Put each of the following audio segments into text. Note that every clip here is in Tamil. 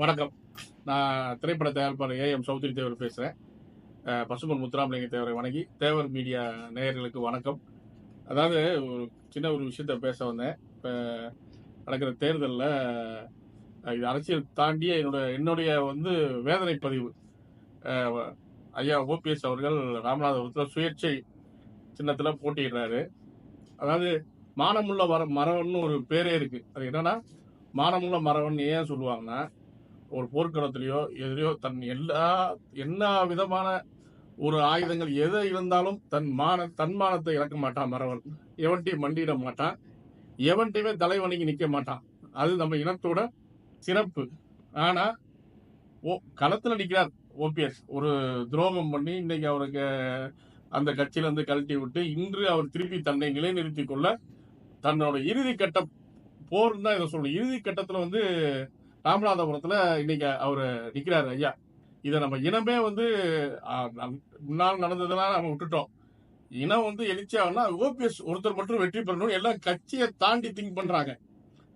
வணக்கம். நான் திரைப்பட தயாரிப்பாளர் ஏ எம் சௌத்ரி தேவர் பேசுகிறேன் பசுமன் முத்துராமலிங்க தேவரை வணங்கி தேவர் மீடியா நேயர்களுக்கு வணக்கம். அதாவது ஒரு சின்ன ஒரு விஷயத்த பேச வந்தேன். இப்போ நடக்கிற தேர்தலில் இது அரசியல் தாண்டிய என்னோட என்னுடைய வந்து வேதனை பதிவு ஐயா ஓபிஎஸ் அவர்கள் ராமநாதபுரத்தில் சுயேட்சை சின்னத்தில் போட்டியிடுறாரு. அதாவது மானமுள்ள வர மரவன்னு ஒரு பேரே இருக்குது அது என்னன்னா மானமுள்ள மரவன் ஏன் சொல்லுவாங்கன்னா ஒரு போர்க்களத்திலேயோ எதிரையோ தன் எல்லா என்ன விதமான ஒரு ஆயுதங்கள் எது இருந்தாலும் தன் மான தன்மானத்தை இழக்க மாட்டான் மறவன் எவன்ட்டையும் மண்டியிட மாட்டான். எவன்ட்டையுமே தலைவணிக்கு நிற்க மாட்டான். அது நம்ம இனத்தோட சிறப்பு. ஆனால் ஓ களத்தில் நிற்கிறார் ஓபிஎஸ். ஒரு துரோகம் பண்ணி இன்னைக்கு அவருக்கு அந்த கட்சியிலேருந்து கழட்டி விட்டு இன்று அவர் திருப்பி தன்னை நிலைநிறுத்திக் கொள்ள தன்னோட இறுதி கட்ட போர் தான் இதை சொல்லணும் இறுதி கட்டத்தில் வந்து ராமநாதபுரத்துல இன்னைக்கு அவர் நிக்கிறாரு ஐயா. இதை நம்ம இனமே வந்து நம்- முன்னால் நடந்ததெல்லாம் நம்ம விட்டுட்டோம். இனம் வந்து எழுச்சியாகனா ஓபிஎஸ் ஒருத்தர் மட்டும் வெற்றி பெறணும். எல்லாம் கட்சியை தாண்டி திங்க் பண்றாங்க.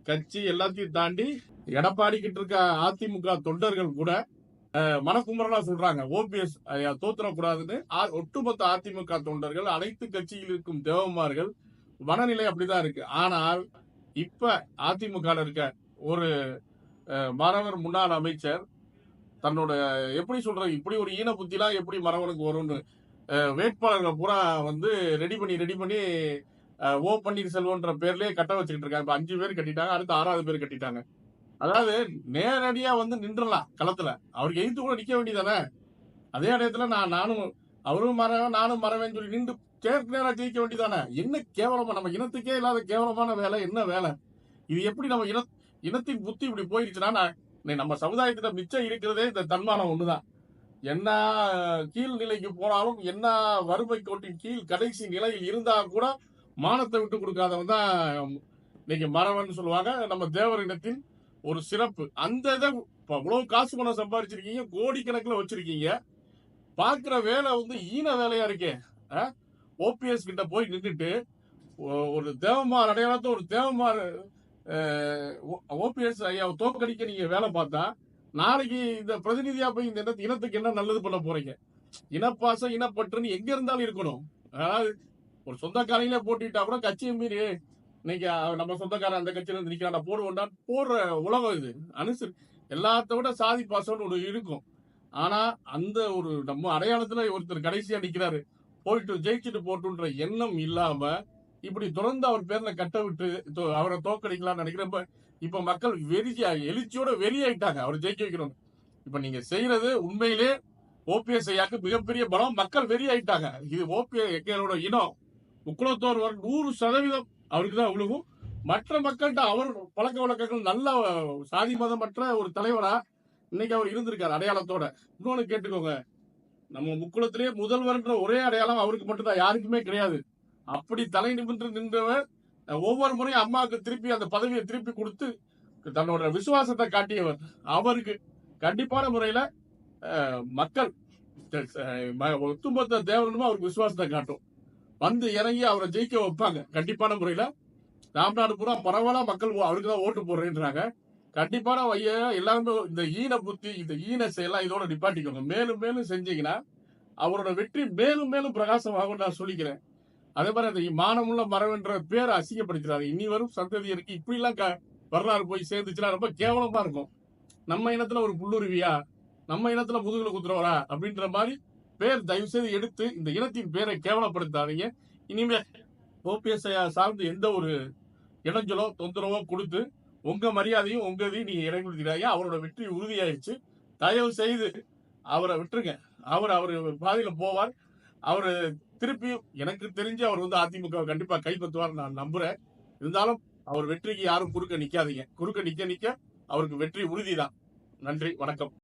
கட்சி எல்லாத்தையும் தாண்டி எடப்பாடி கிட்ட இருக்க அதிமுக தொண்டர்கள் கூட அஹ், மனக்குமரலா சொல்றாங்க. ஓபிஎஸ் தோத்துறக்கூடாதுன்னு. ஒட்டுமொத்த அதிமுக தொண்டர்கள் அனைத்து கட்சியில் இருக்கும் தேவமார்கள் மனநிலை அப்படிதான் இருக்கு. ஆனால் இப்ப அதிமுக இருக்க ஒரு மறவர் முன்னாள் அமைச்சர் தன்னோட எப்படி சொல்றாங்க இப்படி ஒரு ஈன புத்திலாம் எப்படி மறவனுக்கு வரும்னு வேட்பாளர்களை பூரா வந்து ரெடி பண்ணி ரெடி பண்ணி அஹ், ஓ பன்னீர்செல்வம்ன்ற பேர்லயே கட்ட வச்சுக்கிட்டு இருக்காங்க. இப்ப அஞ்சு பேர் கட்டிட்டாங்க அடுத்து ஆறாவது பேர் கட்டிட்டாங்க. அதாவது நேரடியா வந்து நின்றலாம் களத்துல. அவருக்கு எதிர்த்து கூட நிக்க வேண்டியதானே? அதே இடத்துல நான் நானும் அவரும் மறவேன் நானும் மறவேன்னு சொல்லி நின்று கேட்க நேரம் ஜெயிக்க வேண்டியதானே? என்ன கேவலமா நம்ம இனத்துக்கே இல்லாத கேவலமான வேலை என்ன வேலை? இது எப்படி நம்ம இன இனத்தின் புத்தி இப்படி போயிருச்சுன்னா நான் நம்ம சமுதாயத்திட்ட மிச்சம் இருக்கிறதே இந்த தன்மானம் ஒண்ணுதான். என்ன கீழ் நிலைக்கு போனாலும் என்ன வறுமை கோட்டின் கீழ் கடைசி நிலையில் இருந்தா கூட மானத்தை விட்டு கொடுக்காதவன் தான் இன்னைக்கு மறவன் சொல்லுவாங்க. நம்ம தேவர் இனத்தின் ஒரு சிறப்பு. அந்த இதை இவ்வளவு காசு பணம் சம்பாதிச்சிருக்கீங்க கோடிக்கணக்கில் வச்சிருக்கீங்க. பார்க்குற வேலை வந்து ஈன வேலையா இருக்கே. ஓபிஎஸ் கிட்ட போய் நின்றுட்டு ஒரு தேவமார் அடையாளத்தை ஒரு தேவமார் ஓபிஎஸ் ஐயா தோக்கடிக்க நீங்க வேலை பார்த்தா நாளைக்கு இந்த பிரதிநிதியா போய் இந்த இனத்துக்கு என்ன நல்லது பண்ண போறீங்க? இனப்பாசம் இனப்பற்றுன்னு எங்க இருந்தாலும் இருக்கணும். அதாவது ஒரு சொந்தக்காரையிலே போட்டிட்டா கூட கட்சியை மீறி இன்னைக்கு நம்ம சொந்தக்காரன் அந்த கட்சியில இருந்து நிக்கிறான் போடுவோம்டா போடுற உலகம் இது. அனுசரி எல்லாத்த விட சாதி பாசம்னு ஒரு இருக்கும். ஆனா அந்த ஒரு நம்ம அடையாளத்துல ஒருத்தர் கடைசியா நிக்கிறாரு போயிட்டு ஜெயிச்சுட்டு போட்டுன்ற எண்ணம் இல்லாம இப்படி தொடர்ந்து அவர் பேர்ல கட்ட விட்டு தோ- அவரை தோக்கடிக்கலாம்னு நினைக்கிறப்ப இப்ப மக்கள் வெறியா எழுச்சியோட வெறியாயிட்டாங்க. அவர் ஜெயிக்க வைக்கணும் இப்ப நீங்க செய்யறது உண்மையிலே ஓபிஎஸ் ஐயாக்கு மிகப்பெரிய பலம். மக்கள் வெறியாயிட்டாங்க. இது ஓபிஎஸ் இனம். முக்குளத்தோர் வர நூறு சதவீதம் அவருக்கு தான் விழுகும். மற்ற மக்கள்கிட்ட அவர் பழக்க வழக்கங்கள் நல்ல சாதி மதமற்ற ஒரு தலைவரா இன்னைக்கு அவர் இருந்திருக்காரு அடையாளத்தோட. இன்னொன்னு கேட்டுக்கோங்க. நம்ம முக்குளத்திலேயே முதல்வர்ன்ற ஒரே அடையாளம் அவருக்கு மட்டும்தான். யாருக்குமே கிடையாது. அப்படி தலை நிமிர்ந்து நின்றவர் ஒவ்வொரு முறையும் அம்மாவுக்கு திருப்பி அந்த பதவியை திருப்பி கொடுத்து தன்னோட விசுவாசத்தை காட்டியவர். அவருக்கு கண்டிப்பான முறையில மக்கள் ஒத்துமொத்த தேவனும் அவருக்கு விசுவாசத்தை காட்டும். வந்து இறங்கி அவரை ஜெயிக்க வைப்பாங்க. கண்டிப்பான முறையில ராம்நாடு பூரா பரவாயில்ல மக்கள் ஓ- அவருக்கு தான் ஓட்டு போடுறேன்றாங்க. கண்டிப்பான ஐயா எல்லாருமே இந்த ஈன புத்தி இந்த ஈன செயலாம் இதோட நிப்பாட்டிக்கோங்க. மேலும் மேலும் செஞ்சீங்கன்னா அவரோட வெற்றி மேலும் மேலும் பிரகாசமாகும் நான் சொல்லிக்கிறேன். அதே மாதிரி அந்த மானமுள்ள மரம்ன்ற பேரை அசிங்கப்படுத்துறாரு இனி வரும் சந்ததியருக்கு இப்படி எல்லாம் க- வரலாறு போய் சேர்ந்துச்சுன்னா ரொம்ப கேவலமா இருக்கும். நம்ம இனத்துல ஒரு புல்லுருவியா? நம்ம இனத்துல முதுகுல குத்துறவரா? அப்படின்ற மாதிரி பேர் தயவு செய்து எடுத்து இந்த இனத்தின் பேரை கேவலப்படுத்தாதீங்க. இனிமே ஓபிஎஸ் சார்ந்து எந்த ஒரு இடைஞ்சலோ தொந்தரவோ கொடுத்து உங்க மரியாதையும் உங்க இதையும் நீங்க இடைநிறுத்திடாங்க அவரோட வெற்றி உறுதியாயிடுச்சு. தயவு செய்து அவரை விட்டுருங்க. அவர் அவர் பாதையில போவார். அவர் திருப்பியும் எனக்கு தெரிஞ்சு அவர் வந்து அதிமுக கண்டிப்பா கைப்பற்றுவார் நான் நம்புறேன். இருந்தாலும் அவர் வெற்றிக்கு யாரும் குறுக்க நிக்காதீங்க. குறுக்க நிக்க நிக்க அவருக்கு வெற்றி உறுதிதான். நன்றி வணக்கம்.